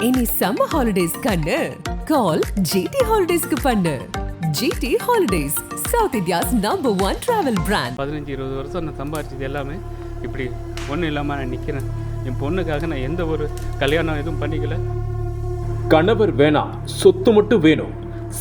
இனி summer holidays கண்ணு. கால் GT ஹாலிடேஸ்க்கு பண்ணு. GT holidays south India's number one travel brand பதினஞ்சு இருபது வருஷம் நான் சம்பாரிச்சது எல்லாமே இப்படி ஒன்றும் இல்லாமல் நான் நிற்கிறேன் என் பொண்ணுக்காக நான் எந்த ஒரு கல்யாணம் எதுவும் பண்ணிக்கல. கணவர் வேணாம் சொத்து மட்டும் வேணும்.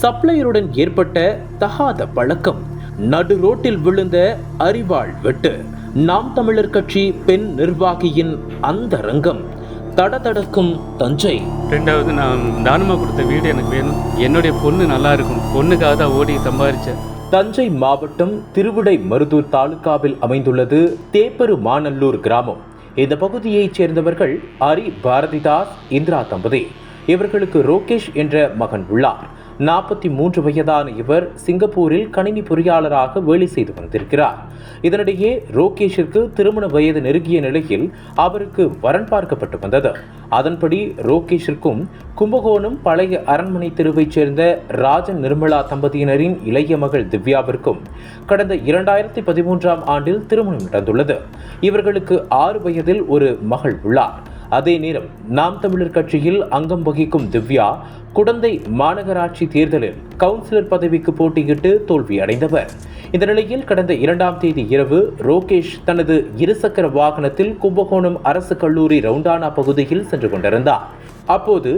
சப்ளையருடன் ஏற்பட்ட தகாத பழக்கம். நடு ரோட்டில் விழுந்த அறிவாள் வெட்டு. நாம் தமிழர் கட்சி பெண் நிர்வாகியின் அந்த ரங்கம். தடதடக்கும் தஞ்சை. ரெண்டாவது நான் தானமாக கொடுத்த வீடு எனக்கு வேணும். என்னுடைய பொண்ணு நல்லா இருக்கும் பொண்ணுக்காக தான் ஓடி சம்பாரித்தேன் தஞ்சை மாவட்டம் திருவிடை மருதூர் தாலுகாவில் அமைந்துள்ளது தேப்பரு மாநல்லூர் கிராமம். இந்த பகுதியைச் சேர்ந்தவர்கள் அரி பாரதிதாஸ் இந்திரா தம்பதி. இவர்களுக்கு ரோகேஷ் என்ற மகன் உள்ளார். நாற்பத்தி மூன்று வயதான இவர் சிங்கப்பூரில் கணினி பொறியாளராக வேலை செய்து வந்திருக்கிறார். இதனிடையே ரோகேஷிற்கு திருமண வயது நெருங்கிய நிலையில் அவருக்கு வரன் பார்க்கப்பட்டு வந்தது. அதன்படி ரோகேஷிற்கும் கும்பகோணம் பழைய அரண்மனை தெருவைச் சேர்ந்த ராஜன் நிர்மலா தம்பதியினரின் இளைய மகள் திவ்யாவிற்கும் கடந்த இரண்டாயிரத்தி பதிமூன்றாம் ஆண்டில் திருமணம் நடந்துள்ளது. இவர்களுக்கு ஆறு வயதில் ஒரு மகள் உள்ளார். அதே நேரம் நாம் தமிழர் கட்சியில் அங்கம் வகிக்கும் திவ்யா குடந்தை மாநகராட்சி தேர்தலில் கவுன்சிலர் பதவிக்கு போட்டியிட்டு தோல்வியடைந்தவர். இந்த நிலையில் கடந்த இரண்டாம் தேதி இரவு ரோகேஷ் தனது இருசக்கர வாகனத்தில் கும்பகோணம் அரசு கல்லூரி ரவுண்டானா பகுதியில் சென்று கொண்டிருந்தார். அப்போது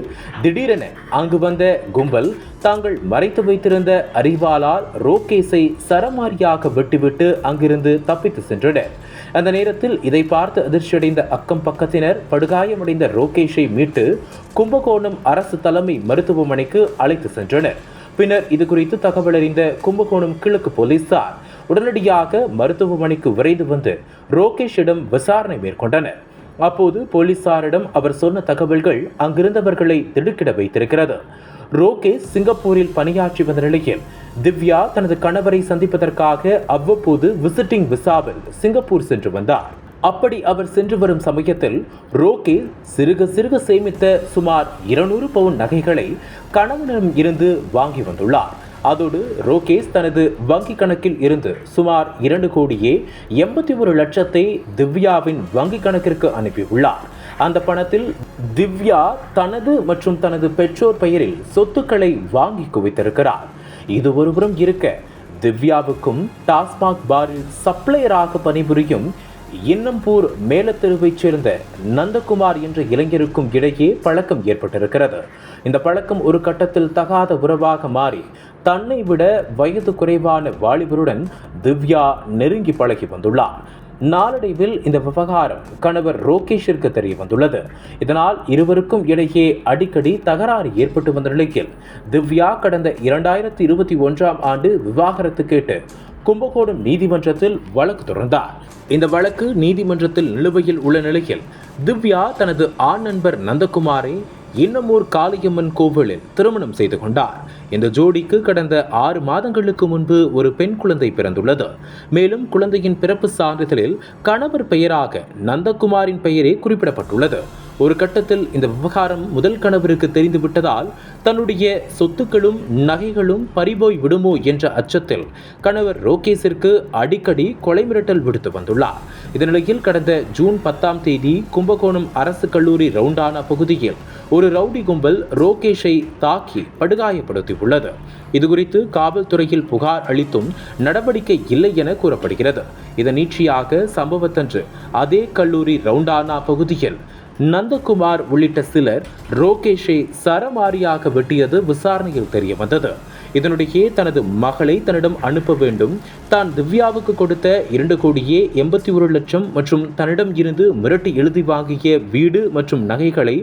திடீரென அங்கு வந்த கும்பல் தாங்கள் மறைத்து வைத்திருந்த அறிவாளால் ரோகேஷை சரமாரியாக வெட்டிவிட்டு அங்கிருந்து தப்பித்து சென்றனர். அந்த நேரத்தில் இதை பார்த்து அதிர்ச்சியடைந்த அக்கம் பக்கத்தினர் படுகாயமடைந்த ரோகேஷை மீட்டு கும்பகோணம் அரசு தலைமை மருத்துவமனைக்கு அழைத்து சென்றனர். பின்னர் இது குறித்து தகவல் அறிந்த கும்பகோணம் கிழக்கு போலீசார் உடனடியாக மருத்துவமனைக்கு விரைந்து வந்து ரோகேஷிடம் விசாரணை மேற்கொண்டனர். அப்போது போலீசாரிடம் அவர் சொன்ன தகவல்கள் அங்கிருந்தவர்களை திடுக்கிட வைத்திருக்கிறது. ரோகேஷ் சிங்கப்பூரில் பணியாற்றி வந்த நிலையில் திவ்யா தனது கணவரை சந்திப்பதற்காக அவ்வப்போது விசிட்டிங் விசாவில் சிங்கப்பூர் சென்று வந்தார். அப்படி அவர் சென்று வரும் சமயத்தில் ரோகே சிறுக சிறுக சேமித்த சுமார் இருநூறு பவுன் நகைகளை கணவனிடம் இருந்து வாங்கி வந்துள்ளார். அதோடு ரோகேஷ் தனது வங்கி கணக்கில் இருந்து சுமார் இரண்டு கோடியே எண்பத்தி ஒரு லட்சத்தை திவ்யாவின் வங்கி கணக்கிற்கு அனுப்பியுள்ளார். அந்த பணத்தில் திவ்யா தனது மற்றும் தனது பெற்றோர் பெயரில் சொத்துக்களை வாங்கி குவித்திருக்கிறார். இது ஒருபுறம் இருக்க திவ்யாவுக்கும் டாஸ்மாக் பாரில் சப்ளையராக பணிபுரியும் இன்னம்பூர் மேலத்தெருவைச் சேர்ந்த நந்தகுமார் என்ற இளைஞருக்கும் இடையே பழக்கம் ஏற்பட்டிருக்கிறது. இந்த பழக்கம் ஒரு கட்டத்தில் தகாத உறவாக மாறி தன்னை விட வயது குறைவான வாலிபருடன் திவ்யா நெருங்கி பழகி வந்துள்ளார். நாளடைவில் இந்த விவகாரம் கணவர் ரோகேஷிற்கு தெரிய வந்துள்ளது. இதனால் இருவருக்கும் இடையே அடிக்கடி தகராறு ஏற்பட்டு வந்த நிலையில் திவ்யா கடந்த இரண்டாயிரத்தி இருபத்தி ஒன்றாம் ஆண்டு விவாகரத்து கேட்டு கும்பகோணம் நீதிமன்றத்தில் வழக்கு தொடர்ந்தார். இந்த வழக்கு நீதிமன்றத்தில் நிலுவையில் உள்ள நிலையில் திவ்யா தனது ஆண் நண்பர் நந்தகுமாரை இன்னமூர் காளியம்மன் கோவிலில் திருமணம் செய்து கொண்டார். இந்த ஜோடிக்கு கடந்த ஆறு மாதங்களுக்கு முன்பு ஒரு பெண் குழந்தை பிறந்துள்ளது. மேலும் குழந்தையின் பிறப்பு சான்றிதழில் கணவர் பெயராக நந்தகுமாரின் பெயரே குறிப்பிடப்பட்டுள்ளது. ஒரு கட்டத்தில் இந்த விவகாரம் முதல் கணவருக்கு தெரிந்துவிட்டதால் தன்னுடைய சொத்துக்களும் நகைகளும் பறிபோய் விடுமோ என்ற அச்சத்தில் கணவர் ரோகேஷிற்கு அடிக்கடி கொலை மிரட்டல் விடுத்து வந்துள்ளார். இதனிடையில் கடந்த ஜூன் பத்தாம் தேதி கும்பகோணம் அரசு கல்லூரி ரவுண்டானா பகுதியில் ஒரு ரவுடி கும்பல் ரோகேஷை தாக்கி படுகாயப்படுத்தியுள்ளது. இதுகுறித்து காவல்துறையில் புகார் அளித்தும் நடவடிக்கை இல்லை என கூறப்படுகிறது. இதன் நீட்சியாக சம்பவத்தன்று அதே கல்லூரி ரவுண்டானா பகுதியில் நந்தகுமார் உள்ளிட்ட சிலர் ரோகேஷை சரமாரியாக வெட்டியது விசாரணையில் தெரிய வந்தது. இதனிடையே தனது மகளை தன்னிடம் அனுப்ப வேண்டும். தான் திவ்யாவுக்கு கொடுத்த இரண்டு கோடியே எண்பத்தி ஒரு லட்சம் மற்றும் தன்னிடம் இருந்து மிரட்டி எழுதி வாங்கிய வீடு மற்றும் நகைகளை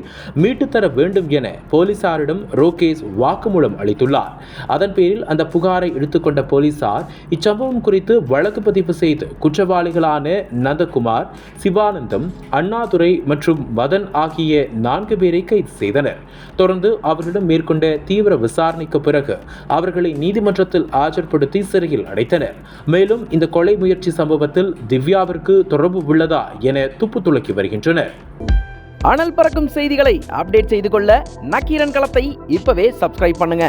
மீட்டுத்தர வேண்டும் என போலீசாரிடம் ரோகேஷ் வாக்குமூலம் அளித்துள்ளார். அதன் பேரில் அந்த புகாரை எடுத்துக்கொண்ட போலீசார் இச்சம்பவம் குறித்து வழக்கு பதிவு செய்து குற்றவாளிகளான நந்தகுமார் சிவானந்தம் அண்ணாதுரை மற்றும் மதன் ஆகிய நான்கு பேரை கைது செய்தனர். தொடர்ந்து அவர்களிடம் மேற்கொண்ட தீவிர விசாரணைக்கு பிறகு அவர்களை நீதிமன்றத்தில் ஆஜர்படுத்தி சிறையில் அடைத்தனர். மேலும் இந்த கொலை முயற்சி சம்பவத்தில் திவ்யாவிற்கு தொடர்பு உள்ளதா என துப்பு துளக்கி வருகின்றனர். அனல் பறக்கும் செய்திகளை அப்டேட் செய்து கொள்ள நக்கீரன் களத்தை இப்பவே சப்ஸ்கிரைப் பண்ணுங்க.